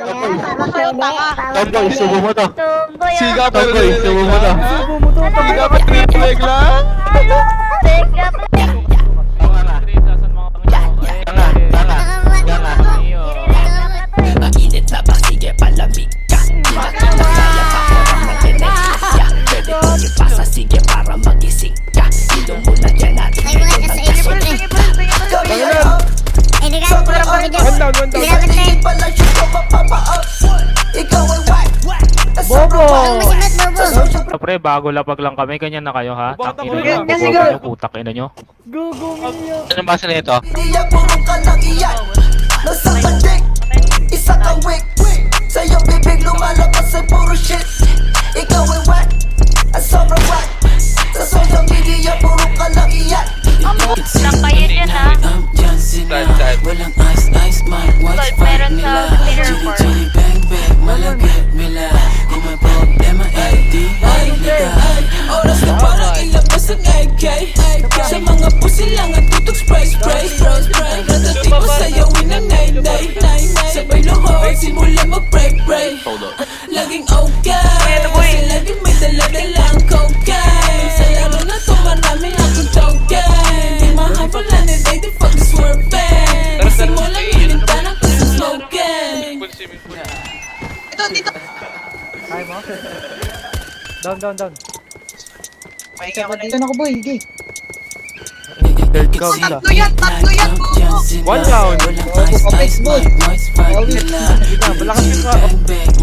Tomboy, subo mo to. Tumboy. Siga pa Tomboy, subo mo to. Subo mo to. Siga pa triple lang. Ka na kita kaya pa sige para magising ka Ilong mo na yan natin Ay, wala ito ka sa ka. Bobo! Ang. Pre, bago lapag lang kami, ganyan na kayo ha? Ako nyo, ganyan? bobo nyo, putak ina nyo. Iyak puro ka nang iyak Nasa kandik Isa kang wig Sa'yo bibig lumalabas ay puro shit Ikaw ay whack Ang sobrang whack Sa social media puro ka nang iyak Lang kayo dyan ha. Sila Walang ice, ice, my watch ilabas ang AK Sa mga pusi lang ang tutok spray, spray. Nadating ko sayawin ng night Sabay lohor, simula mag-break, break. Laging okay. Kasi laging may dala-dalang cocaine. Sa laro na to marami akong token. Di ma-hype lang ni day, the fuck is worth it Simulang ilintanan ko sa slogan Down, down, down. Go, Tatlo yan, tatlo yan One down. Voice, fight nila Malakas yung ka.